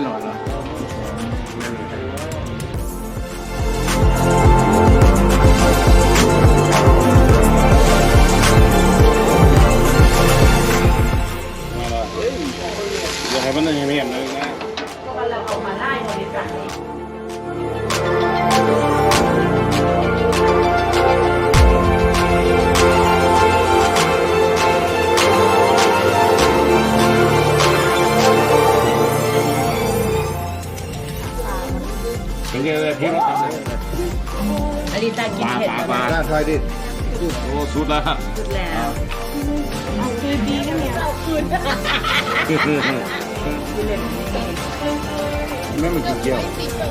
เสีย ดิโอ้สุดแล้วสุดแล้วเอาคืนดีนะเนี่ยเอาคืนแม่มันกินเกี่ยว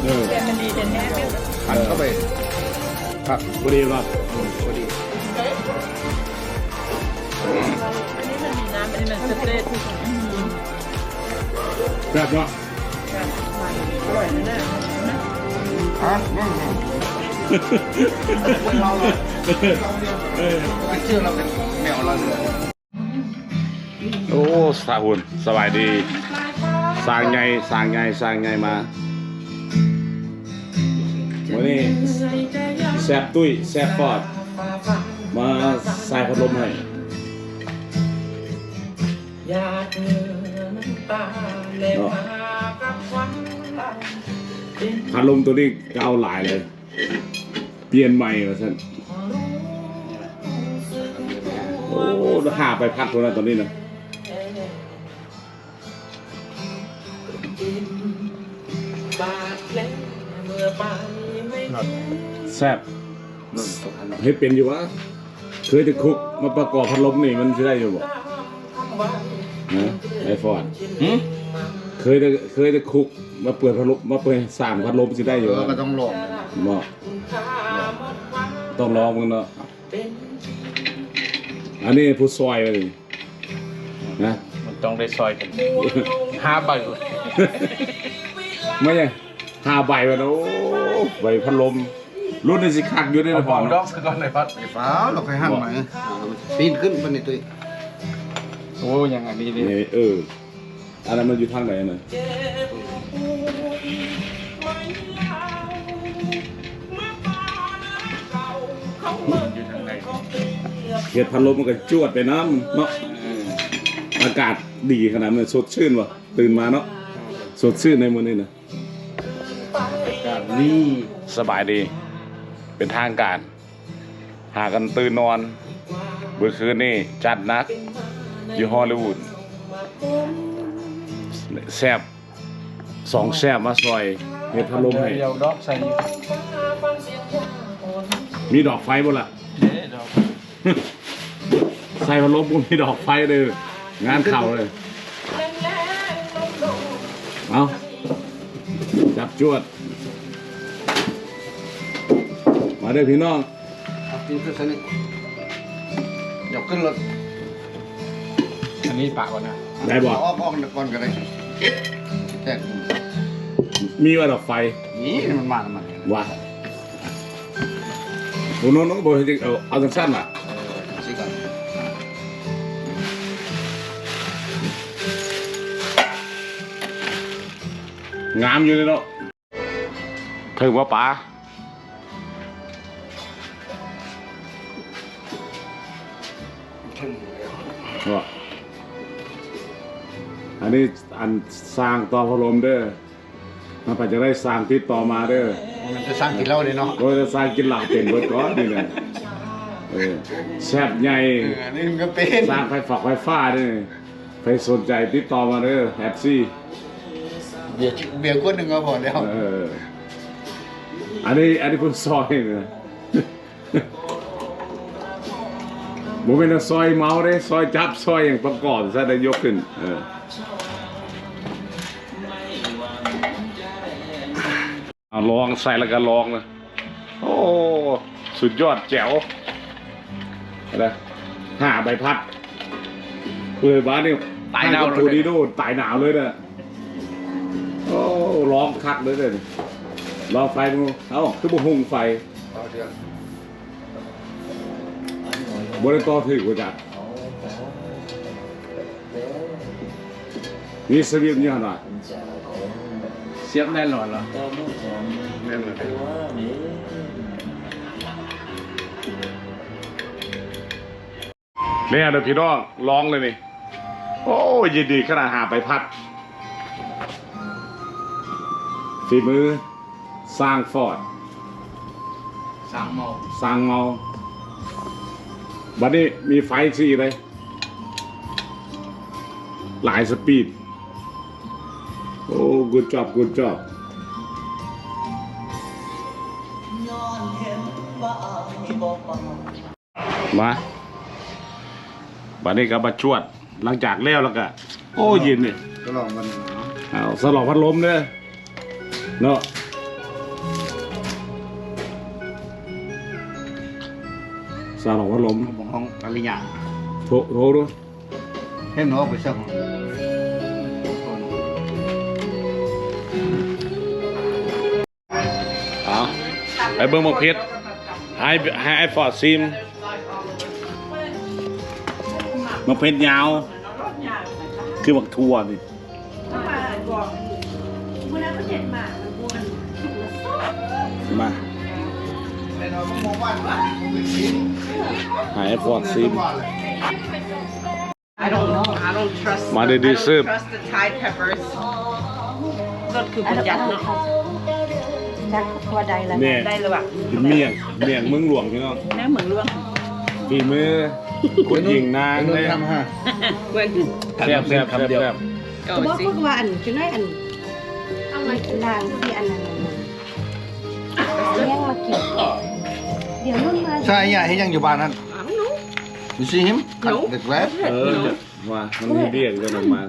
เออแต่มันดีแต่แน่ไม่หันเข้าไปครับพอดีป่ะพอดีอันนี้มันมีน้ำอันนี้มันสเปรย์ทุกคนแบบเนาะอร่อยนะเนี่ยฮะ เราเราไม่เชื่อเราเป็นแมวเราเลยโอ้สาหุ่นสบายดีสร้างไงสร้างไงสร้างไงมาวันนี้แซบตุ้ยแซบปอด มาใส่พัดลมให้อยากเงินน้ำตาและมากับวันพัดลมตัวนี้ก็เอาหลายเลย เปลี่ยนใหม่มาท่านโอ้หาไปพัดตัวนั้นตัวนี้นะบาดแผลเมื่อไปไม่ถึงแซบเฮ็ดเป็นอยู่วะเคยจะคุกมาประกอบพัดลมนี่มันจะได้อยู่บ่คำว่านะไอฟอร์ด เคยจะเคยจะคุกมาเปิดพัดลมมาเปิดสร้างพัดลมสิได้อยู่เออวะก็ต้องลองบ่ค่าหมดหวังต้องลองมึงเนาะเป็นอันนี้ผู้ซอยเลยนะมันต้องได้ซอยกันห่วงลงห้าใบไม่ใช่ห้าใบวะนะโอ้ใบพัดลมรุ่นนี้สิคักอยู่ได้เอานะขพ่อองดอเนาะกสักก่อนเลยพัดไฟฟ้าเราเคยหั่นมาปีนขึ้นไปในตัวโอ้ยังอันนี้ดินี่เออ อันนั้นมันอยู่ทางไหนน่ะเจ็บปวดไม่ลาเมื่อตอนเก่าเขาเมื่อยู่ทางไหนก็เห็ดพัดลมมันก็จวดไปน้ำเนาะอากาศดีขนาดนั้นสดชื่นวะตื่นมาเนาะสดชื่นในมือนี้นะการนี่สบายดี เป็นทางการ หากันตื่นนอนเมื่อคืนนี่จัดนักอยู่ฮอลลีวูด แซบสองแซบมาซอยเฮ็ดพัดลมให้ เดียวดอกใส่อยู่ฟังเสียงยาอ่อนมีดอกไฟบ่ล่ะ เด้ดอกใส่พัดลมบ่มีดอกไฟเลยงานเข่าเลยแรงๆลงๆเอาจับจวด มาเด้อพี่น้อง เอาปีนขึ้นสนิทยกขึ้นรถอันนี้ปากก่อนนะได้บ่เอาออกออกก่อนก็ได้ แท้มีว่าดอกไฟนี่มันมาแล้วมันว่าโอ้โน้น้องบ่เฮ็ดเอาเอาสั้นๆว่ะสิก่อนงามอยู่เลยเนาะถึงว่าป๋าว่าอั นนี้อันสร้างต่อพระลมเด้อมันไปจะได้สร้างติดต่อมาเด้อมันจะสร้างกินเหล้าเลยเนาะโดยจะสร้างกินเหล้าเป็นเบิดก้อนนี่แหละเออแซ่บใหญ่อันนี้มันก็เป็นสร้างไฟฝักไฟฟ้าด้วยใครสนใจติดต่อมาเด้อแฮปซี่เบียร์เบียร์คนหนึ่งก็พอแล้วเอออันนี้อันนี้เพิ่งซอยนะผมเป็นซอยเมาเด้ซอยจับซอยอย่างประกอบซะได้ยกขึ้นเออาลองใส่แล้วก็ลองนะโอ้สุดยอดแจ๋วนะห้าใบพัดเลยบ้านนี่ตายหนาวเลยตายหนาวเลยนะโอ้ร้องคักเลยเลยรอไฟมึงเอาคือบุหุงไฟบริตอถือกว่าจัดนี่เสบียงเยอะหน่อย เสียบแน่นอนเหรอแน่นเลยเนี่ยเดี๋ยวพี่น้องร้องเลยนี่ โอ้ยยินดีขนาดหาไปพัดฝีมือสร้างฟอร์ดสามโมงสร้างเมาบัดนี้มีไฟสีเลย หลายสปีด โอ้ good job good job มาบัดนี้ก็มาชวด หลังจากแล้วแล้วก็ โอ้เย็นนี่ก็ลองกันเนาะเอาสลองพัดลมเด้อเนาะสลองพัดลมของห้องอริยะโทรโทรดูให้หนูเอาไปสักเอา ไปเบิ่งบักเพชรให้ให้ไอ้ฟอร์ดซิมบักเพชรยาว คือบักทั่วนี่เวลาเขาเจ็ดหมากมันบวนมาให้ไอ้ฟอร์ดซิม I don't know. I don't trust. มาเด I ดี don't ซึม trust the Thai peppers. รสคืออัคุนณนั้นยัดเนาะ จักพอใดแล้วเนี่ย ได้เลยว่ะกินเมี่ยงเมี่ยงเมืองหลวงพี่น้องแม่เหมือนล่วงฝีมือคุณหญิงนางเลเลยยทำฮะเว้นแซ่บแซ่บแซ่บแซ่บก็ก็บอกสิพวกว่าอันจะน้อยอันเอามานางที่อันนั้นเลี้ยงมากินเดี๋ยวนุ่นมาใช่ยะให้ยังอยู่บ้านนั้น I don't know. You see him? No. The grab? เออจะว่ามันมีเรียกกันออกมา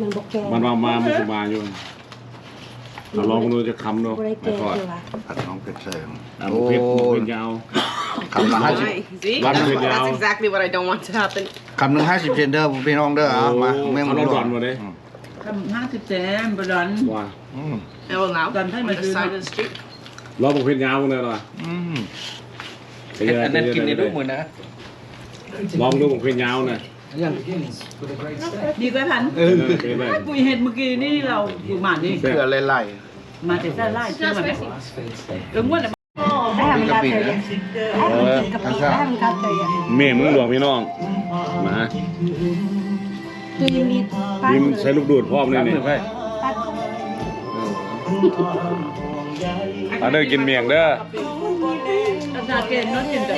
มันบอกแกมันมามามันจะมาอยู่ เอาลองดูจะคำดูบริแกไม่ทอดคือว่าผัดน้องเป็ดเสริมอะโอ้เพชรเป็นยาว คำละห้าสิบ Why? See? Lắm That's, người that's giàu. exactly what I don't want to happen. คำหนึ่งห้าสิบเซนเด้อพี่น้องเด้อเอามาโอ้แม่งเขาลดหย่อนมาดิอืมทำห้าสิบเซนบดอน ว่าอืม I will now. Done time On the is side not- of the street. เราบอกเพชรยาวเลยหน่อยอืมอันนั้นกินในรูปมือนะลองดูบอกเพชรยาวหน่อ ยดีกว่าพันเออเป็นไรปุยเห็ดเมื่อกี้นี่เราอยู่หมานี่เกลือไล่มาแต่ซ่าไล่เชื่อมันเออม้วนเลยได้ทำกาแฟยังได้มันกินกะปิได้มันกาแฟยังเมย์มึงหลวงพี่น้องมาคือยังมีป้าพิมใช้ลูกดูดพร้อมเลยนี่ป้าอันเด้อกินเมียงเด้ออาจารย์เกณฑ์น้องกินแต่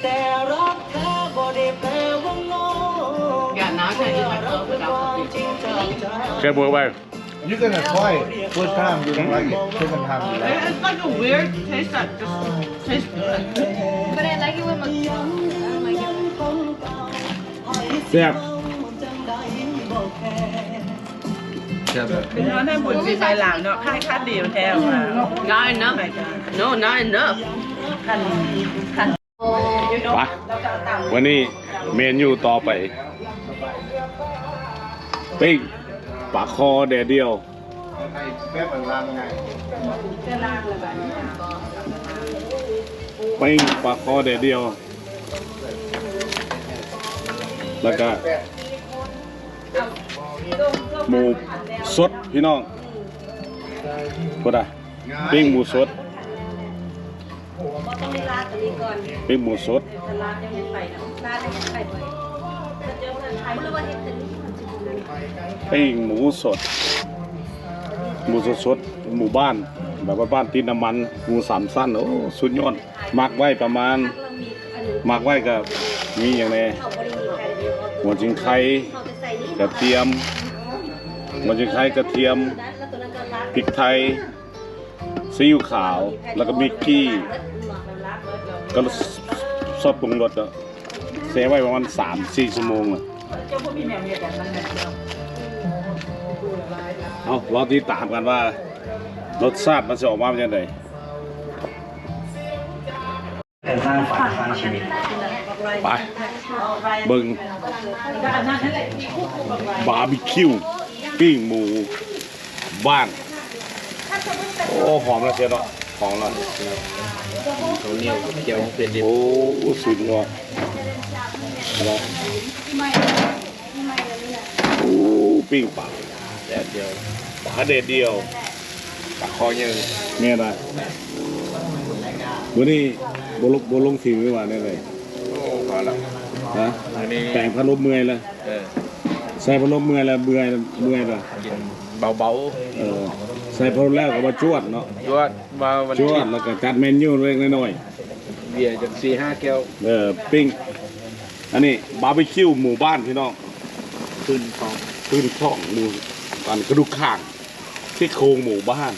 Yeah, now I can eat myself without cooking. แค่บัวไปๆ You gonna try first time you don't like it second time you like it It's like a weird taste that just tastes good. But I like it when my I don't like it แซ่บเป็นน้องให้บุญปีใบหลังเนาะค่ายค่าดีมันแท้มา Not enough. No, not enough. คันคันไปวันนี้เมนูต่อไป ปิ้งปลาคอแดดเดียวแป๊บมันล้างไงปิ้งปลาคอแดดเดียว แล้วก็หมูสดพี่น้องก็ได้ปิ้งหมูสดปิ้งหมูสดลาดยังไม่ไปนะลาดยังไม่ไปเลย ป็นปิ้งหมูสด หมูสดสดหมู่บ้าน แบบว่าบ้านติดน้ำมัน หมูสามสั้นโอ้สุดยอดหมักไว้ประมาณเรามีอันนึงหมักไว้กับมีอย่างไรหัวจิงไข่กระเทียมหัวจิงไข่กระเทียมพริกไทยซีอิ๊วขาว แล้วก็มีกี้ก็ซอสปรุงรสอะ เซไว้ประมาณสามสี่ชั่วโมงอะเจ้าพวกพี่แมวเนี่ยแต่มันแบบเดียวเอารอติดตามกันว่ารสชาติมันจะออกมาเป็นยังไงไปเบิ่งบาร์บีคิวปิ้งหมูบ้าน โอ้หอมแล้วเชียวเนาะหอมแล้ว เขาเหนียวเจียวเป็นดิบโอ้สุดยอดอะไรโอ้ปิ้งปลาแดดเดียวปลาเด็ดเดียวปากคอเยอะเนี่ยนะวันนี้บลงบลงทีไม่ว่าแน่เลยโอ้พอแล้วฮะอันนี้แต่งพัดลมเมื่อยแล้วเออใส่พัดลมเมื่อยแล้วเมื่อยแล้วเมื่อยแล้วกินเบาเออ ใส่พัดลมแล้วก็มาจวดเนาะๆจวดมาวันจวที่ดแล้วก็จัดเมนูเล็กน้อยเบียร์จากสี่ห้าแก้วๆเออปิ้งอันนี้บาร์บีคิวหมู่บ้านพี่น้องขึ้นของพื้นท้องหมูอันกระดูกข้างที่โครงหมู่บ้าน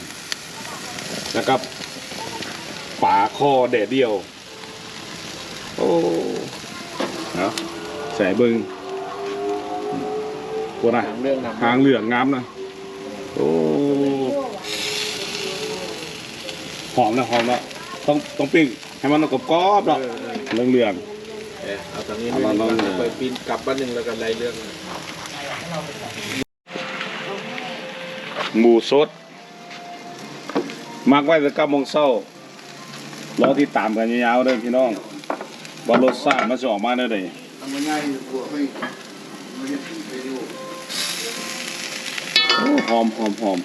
นะครับป่าคอแดดเดียว โอ้เนาะใส่เบิงปวดนะ ทางเรื่องนำหางเหลืองงามนะ โอ้ห อมนะหอมนะต้องต้องปิ้งให้มันกรอบกรอบๆเอเนาะอเออเหลืองเหลืองเออเอาตรงนี้เอาไปลองดีกว่าๆไปปีนกลับบ้านหนึ่งแล้วกันไรเรื่องๆหมูสดมักไว้สักเก้าโมงเช้ารอที่ตามกันยาวๆเลยพี่น้องว่ารสชาติมันจะออกมาได้เลยทำง่ายๆกลัวไม่ไม่ได้ไปดูโอ้หอมหอมหอม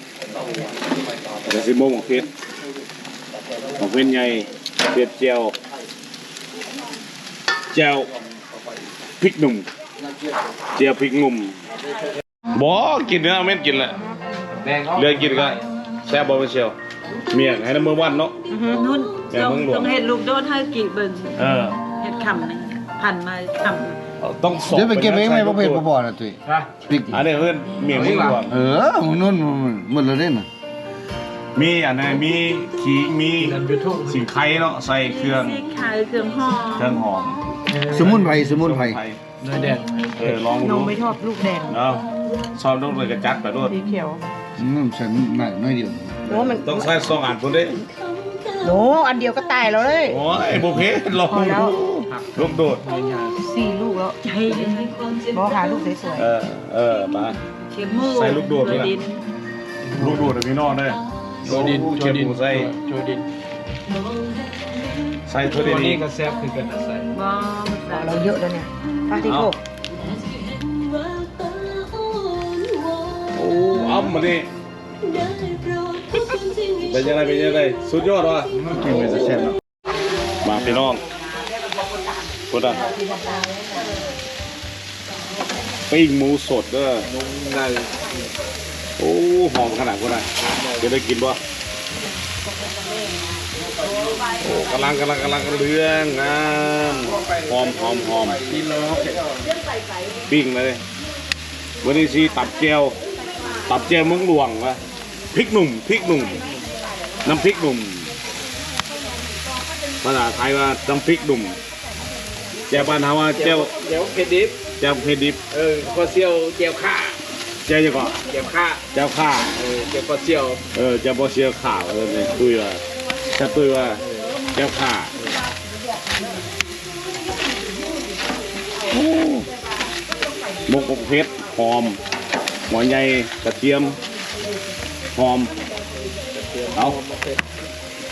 เดี๋ยวสิโมงของเพชร ของเพชรไงเพชรเจียวเจียวพริกหนุ่มเจียวพริกหนุ่มบ่กินเนื้อไม่กินแหละแดงเขาเรื่องกินก็แซ่บบ่เป็นเชียวเมียงให้น้ำมือวันเนาะอือฮึนุ่นแม่ต้องเมืองหลวงต้องเห็ดลูกโดดให้กี่เบิ่งเออเห็ดคำนี่พันมาคต้องสอบเดี๋ยวไปเก็บเองไหมใส่พ่อเพชรลูพ่กอบ่อนะตุ้ยฮะปิกอันนี้เพื่อนเมียงเมืองหลวงเออมึงนู่นมันหมดแล้วเนี่ยน่ะ มีอันไหนมีขิงมีนันยูทูบสิงไคเนาะใส่เครื่องำซีไข่เครื่องห่อเครื่องหอมสมุนไพรสมุนไพรเนื้อแดงเออลองนดูมไม่ชอบลูกแดงเอาชอบต้องเลยกระจัดไปด้วยสีเขียวอืมฉันหน่อยน้อยเดียวโอ้มันต้องใส่สองอันพุ่นเด้โอ้อันเดียวก็ตายแล้วเลยโอ้ยบุเพลองดูลูกโดดสี่ลูกแล้วให้บอกหาลูกสวยเออเออมาเข็มมูใส่ลูกโดดด้วยนะดินลูกโดดอะพี่น้องเด้อ โจดินโจเก็บดินหมูใส่โจดินใส่ทั่วตัวดีนี้ก็แซ่บคือกันนะใส่บ่มันๆใส่เราเยอะแล้วเนี่ยปลาที่โคกโอ้อ้ำมาดิเป็นยังไงเป็นยังไงสุดยอดว่ะกินไปจะแซ่บเนาะมาพี่น้องพุทธะปิ้งหมูสดเด้อนุ่มใน โอ้หอมขนาดพุทธะจะได้กินบ่โอ้กำลังกำลังกำลังเรื่องงามหอมหอมหอมกิโลปิ้งเลยวันนี้สิตับเจียวตับเจียวเมืองหลวงวะพริกหนุ่มพริกหนุ่มน้ำพริกหนุ่มภาษาไทยว่าน้ำพริกหนุ่มแจ่วบ้านเฮาว่าแจ่วเดี๋ยวเพชรดิบแจ่วเพดิบเออก็เซียวเจียวข้า แจ่วยังก่อนเจียวข้าแจ่วข้าเออเจียวก็เซียวเออแจ่วบ่เชียวข่าวเออเนี่ยตุ้ยว่าแจ่วตุ้ยว่าแจ่วข้าโอ้หมกอกเพชรหอมหัวใหญ่กระเทียมหอมเอา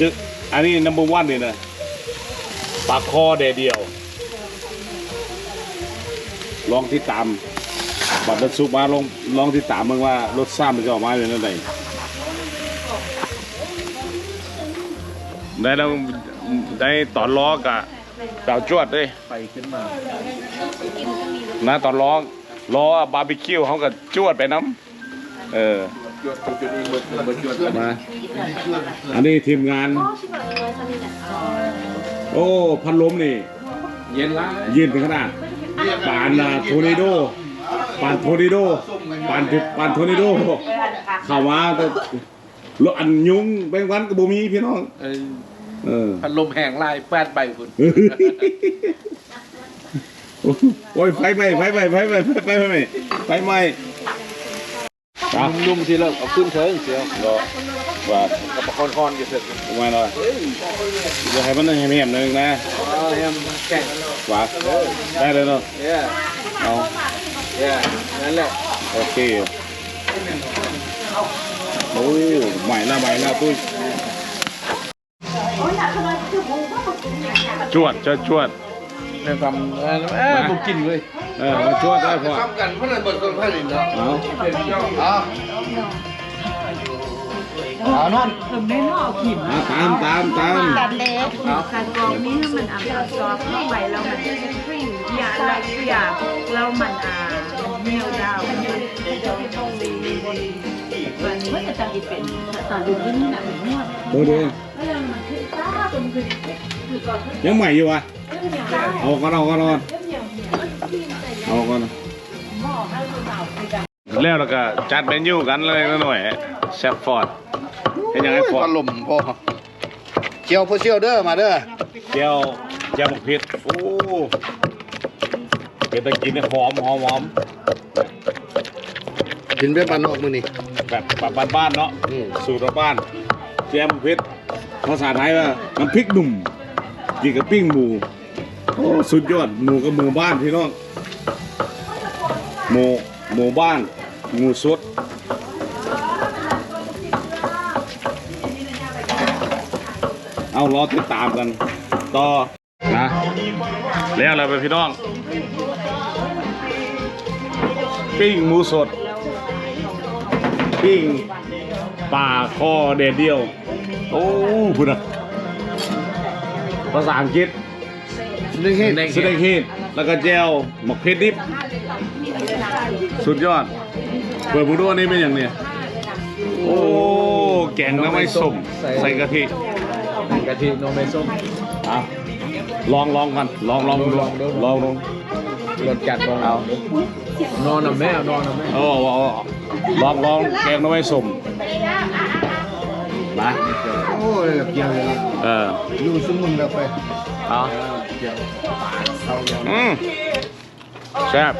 จึกอันนี้นัมเบอร์วันเลยนะปากคอเดดเดียว ลองที่ตาม บัตรรถซุปมาลองลองที่ตามมึงว่ารถซ้ำมันจะออกมาเป็นอะไรได้แล้วได้ตอนล้อกับดาวจวดด้วยไปขึ้นมานะตอนล้อล้อบาร์บีคิวเขาก็จวดไปน้ำเออจวดจุดเองเบิดเบิดจวดมาอันนี้ทีมงาน โอ้พัดลมนี่ เย็นละยืนถึงขนาดปานอ่าโทนิโด ปานโทนิโดปานปานโทนิโดเข้ามาแต่รถอันยุงแบงวันกับบ่มีพี่น้องเออเออพัดลมแห้งลายแปดใบคุณโอ้ยไฟไหม้ไฟไหม้ไฟไหม้ไฟไหม้ไฟไหม้ไฟไหม้ครับนุ่มๆทีละเอาขึ้นเถิงเสียวรอว่ากับปะคอนคอนอยู่เสร็จทำไมหน่อยเดี๋ยวให้มันแหมๆหนึงนะเอาแฮมแข่งว่าได้เลยเนาะเนี่ยเอาเนี่ยนั่นแหละโอเคโอ้ใหม่ละใหม่ละปุ้ยจวดจวดจวดเนี่ยทำเออเออผมกินเลยเเออมาช่วยได้พอซ้ำกันเพราะเลยเบิดคนไพ่ดินเนาะเอาเอาเอานอนเพิ่มได้นอกขิมเอาตามตามตามกันเด็กเอาการกรองนี้ให้มันอะซอฟเข้าไปแล้วมัน อยาอะไรอยากแล้วมันอ่านเหี่ยวดาวมันมันจะจังอีเป็นตอนดูนี่น่ะมันนวดดูดูยังใหม่อยู่วะเอาก็เอาก็นอนเอาก็นอนแล้วก็จัดเมนูกันเลยนะหน่อยแซ่บฟอร์ดเป็นยังไงฟอร์ดลมพ่อเจียวผู้เชี่ยวเด้อมาเด้อเจียวเจียวหมกเผ็ดโอ้ เป็นตะกินเนี่ยหอมหอมหอมกินเบี้ยปลานอกมือนี่แบบแบบบ้านๆเนาะอืมสูตรบ้านเจียวหมกเผ็ดภาษาไทยว่าน้ำพริกหนุ่มกินกับปิ้งหมูโอ้สุดยอดหมูกับหมูบ้านพี่น้องหมูหมูบ้านหมูสดเอารอติดตามกันต่อนะแล้วอะไรไปพี่น้อง ปิ้งหมูสด ปิ้งปลาคอเดดเดียว โอ้พุดนะภาษาอังกฤษนึกเห็นสเต็กฮีทแล้วก็แจวหมกเพชรดิบ สุดยอด เปิดบูดูอันนี้เป็นอย่างเนี้ยโอ้ แกงน้ำไม่ส้มใส่กะทิกะทินมไม่ส้มอะลองลองกัน ลองลองดูลองดูลองลองรสจัดของเรา นอนนะแม่นอนนะแม่เอาเอาเอาเอาลองลองแกงน้ำไม่ส้มนะโอ้ยเกี่ยวเลยเอออยู่ซึ่งมึงแล้วไปเอาอืมแซ่บ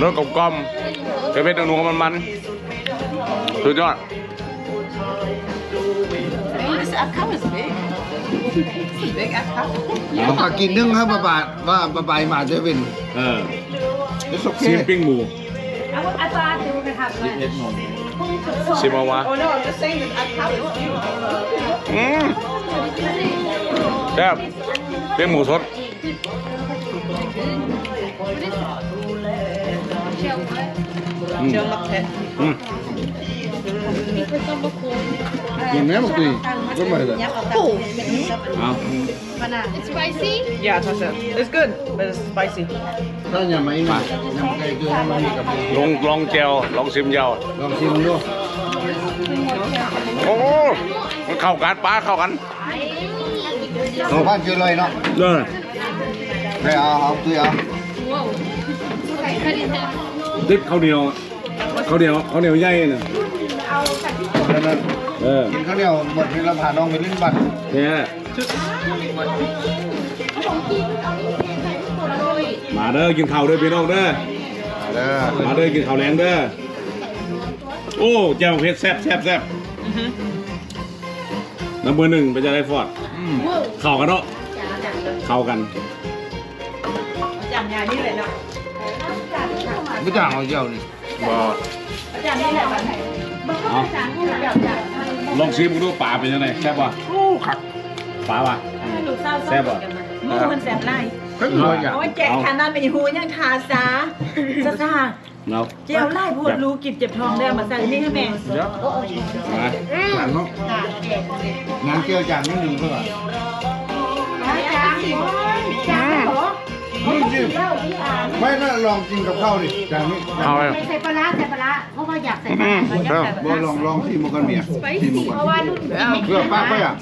รสกลมกลมๆเป็นเป็นนัวมันมันๆสุดยอด This account is big. Big account. เอาปากกินนึ่งครับบาบาว่าบาบายมาเจะเป็นเออ It's ซิ okay มปิ้งหมูอาจารย์ดูกระทำเอ็ดนมซิมเอาวะ Oh no, I'm just saying that account is huge. อืมแซ่บปิ้งหมูสดอืม Jill looked at อืม กินไหมบอกตีก็ไม่เลยเอา Yeah, that's it. It's good, but it's spicy. ถ้าอย่าไม่นี่ยังไงคือให้มันมีกับมือลองลองแจวลองซิมยาวลองชิมดูโอ้มั นเข้ากันปลาเข้ากันเราบ้านเจอเลยเนาะเด้อไปเอาเอาตีเอาดิบข้าวเหนียวข้าวเหนียวข้าวเหนียวใหญ่น่ะแล้วนั่นเออกินข้าวเหนียวหมดเวลาผ่านน้องไปลิ้นบัตรเนี่ยมาเด้อกินข้าวเด้อพี่น้องเด้อเด้อมาเด้อกินข้าวแรงเด้อโอ้แจ่วเผ็ดแซ่บแซ่บแซ่บน้ำเบอร์หนึ่งเป็นจะได้ฟอดเข้ากันเนาะเข้ากันจำยานี่เลยเนาะไม่จ่างเอาเจ้านี่บ่จำนี่แหละแบบไหน เอาลองชิมดูปลาเป็นยังไงแซ่บป่ะปลาป่ะลูกเศร้าเศร้ากันมามูมันแสบไล่ก็ตัวอย่างโอ้ยแจกขนาดเป็นหูยังทาซาซาซาเนาะเจ้าไล่พูดรู้กิบเจ็บท้องได้มาใส่นี่ให้แม่มาจานเนาะงานเกี่ยวจานนิดหนึ่งเพื่อนี่ จิไม่น่าลองกินกับข้าวดิจานนี้เอาไปใส่ปลาร้าใส่ปลาร้าเพราะว่าอยากใส่ปลาร้าบ่ลองลองที่มันกันเมียที่มันกันเพราะว่าลูกกินเพื่อป้าก็อยาก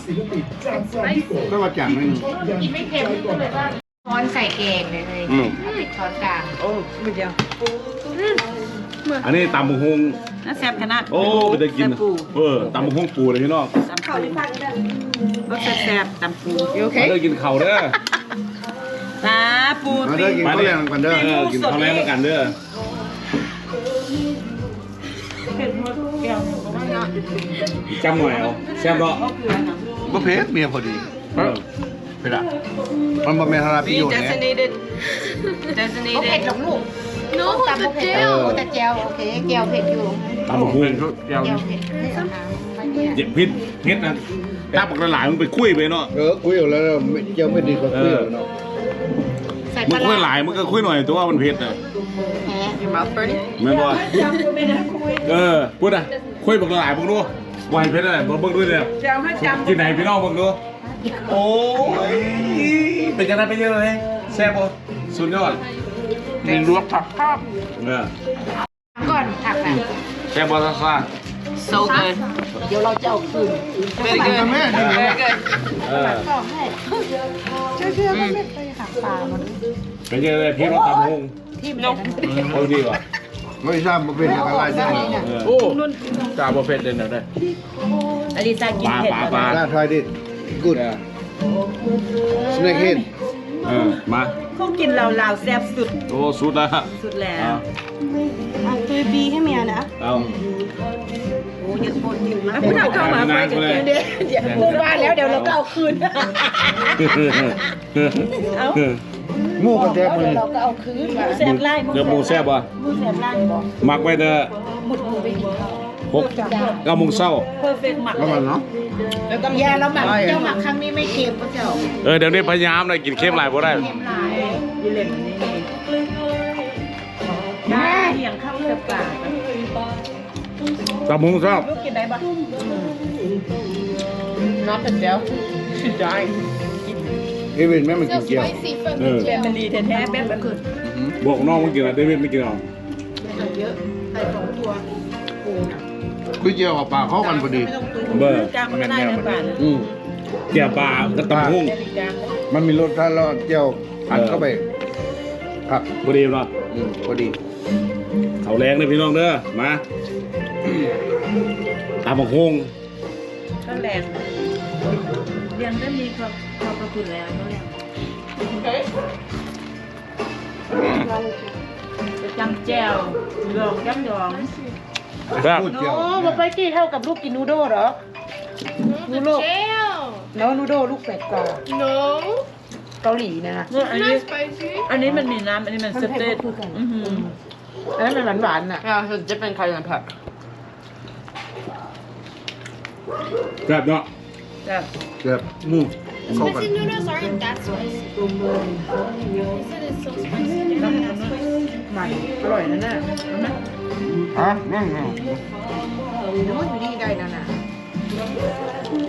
ก็ว่าจานนิดหนึ่งกินไม่เค็มก็เลยว่าช้อนใส่แกงเลยเลยอืม ช้อนกลางโอ้ไม่เดียวอันนี้ตำบักฮงน่าแสบขนาดโอ้ไปได้กินเออตำบักฮงปูเลยพี่น้องตำปูก็แสบตำปู You มา okay? เด้อกินข้าวเด้อ ตาปูมาปีเด้อกินข้าวแรงกันเด้อเออกินข้าวแรงแล้วกันเด้อจำหน่อยเอาแซ่บเนาะบ่เพชรเมียพอดีเออเพชรอะมันบ่แม่นหาประโย We ชน์ไง designated โอเผ็ด designated หรอกลูกน้องตำโอเผ็ดแต่แจวโอเคแจวเผ็ดอยู่ตำบักฮงแจวเผ็ดไม่เอาน้ำไม่เนี่ยเจ็บพิษพิษนะตับบักหลายๆมันไปคุยไปเนาะ เออคุยอยู่แล้วไม่เจ้าไม่ดีกว่าคุยอยู่เนาะใส่ มึงคุยหลายมึงก็คุยหน่อยตัวมันเผ็ดน่ะ Your mouth burning? แม่นบ่เออพูดอะคุยบักหลายมึงดูบ่ให้เผ็ดอะไรบ่เบิ่งด้วยเนี่ยจะเอาให้จำกินไหนพี่น้องมึงดูโอ้ยเป็นจังไดเป็นยังไงแซ่บบ่สุดยอดมีลวกผักครับเออก่อนผักอะแซ่บบ่ซ่า So good. เดี๋ยวเราจะเอาคืน Very good. Very good. ๆเออต่อให้เชื่อเชื่อไม่ไปหัก ปลามันเป็นยังไงพี่รถตำหงที่มันนั้นโอ้ดีว่ะไม่ทราบมันเป็นอะไรได้เออโอ้จ่าบะเพ็ดเลยนะได้อลิซากิปนลาเผ็ดปลาแล้วปลานะน่าทายดิกูดเออสเน็กเฮดเออ มา เขากินเราลาวๆแซ่บสุดโอ้สุดแล้วสุดแล้เอาวอะตุยบีให้เมียนะ เอา โอ้ยปนอยู่นะแล้วพี่เอาเข้ามาไปจะกินเด้เดี๋ยวพูดว่าแล้วเดี๋ยวเราก็เอาคืน เอาหมูกระแทกมือเราก็เอาคืนมาแซ่บไล่เดี๋ยวหมูแซ่บป่ะมูแสบไล่างบอกมักไว้เด้อหมุดมูไปกินหกเก้าโมงเช้าเพอร์เฟกต์หมักแล้วมันเนาะแล้วก็ยาเราหมักเจ้าหมักครั้งนี้ไม่เค็มก็เจ้าเออเดี๋ยวนี้พยายามเลยกินเค็มหลายบ่ได้เค็มหลายยี่เหล่มนี่ได้เลี้ยงข้าวกับปลา ตำหงเช้าลูกกินได้ปะ Not the bell. ได้เอเวนแม่มันกินเกี๊ยวเออ เป็นมันดีแท้ๆแบบมันคือบอกน้องมันกินอะไรเดวิดไม่กินหรอกเยอะใส่สองตัวคือเจียวกับปลาเข้ากันพอดีเบอร์กลางมันก็ได้นะปลาเนี่ยอืมเกี่ยวปลากับตำหงแค่อีกกลางมันมีรสชาติแล้วเจียวอัดเข้าไป ครับบ่ดีเนาะอืมพอดีเขาแรงเลยพี่น้องเด้อมา ตำบักหงก็แรงเรียนก็มีความความประคุณแล้วก็แรงจะจำแจวลองจำยองครับพูดเจียวโอ้มาไปกี่เท่ากับลูกกินนูโดเหรอนูโดแล้วนูโดลูกเป็ดกรอบ No, เกาหลีนะเนี่ยอันนี้ not spicy. อันนี้มันมีน้ำอันนี้มันสเต็กอือหืออันนั้นมันหวานๆน่ะ Yeah, it's a different kind of pepper. ครั บเนาะแบบเจียวอืมเข้ากัน Spicy noodles aren't that spicy. They said it's so spicy. น้ำมันมันอร่อยนะเนี่ยเห็นไหมอะนั่นไงโน้ตอยู่นี่ได้นะนะ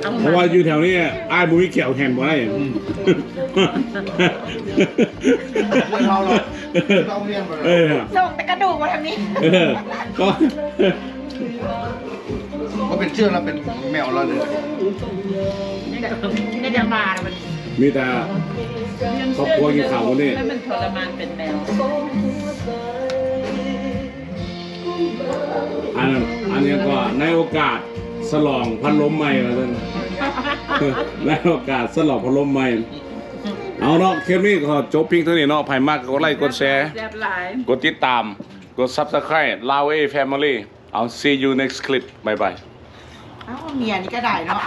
เอาเพมาราะว่าอยู่แถวนี้อ้ายบุ้ยเขียวแห่นบ่ได้ไม่เท่าหรอกเราเรียนมาเอแล้วอส่งแต่กระดูกมาทางนี้เออก็ เขาเป็นเชื่อแล้วเป็นแมวเราเลยนี่จะมาแล้วมันมีแต่ครอบครัวกินข้าววันนี้ให้มันทรมานเป็นแมวอันนั้นอันนี้ก็ในโอกาสสลองพัดลมใหม่มาท่านในโอกาสสลองพัดลมใหม่เอาเนาะคลิปนี้ก็จบเพียงเท่านี้เนาะไผมากก็ไลค์กดแชร์แซ่บหลายกดติดตามกด subscribe ลาวเอ family เอา see you next clip bye bye เอ้าเมียนี่ก็ได้เนาะ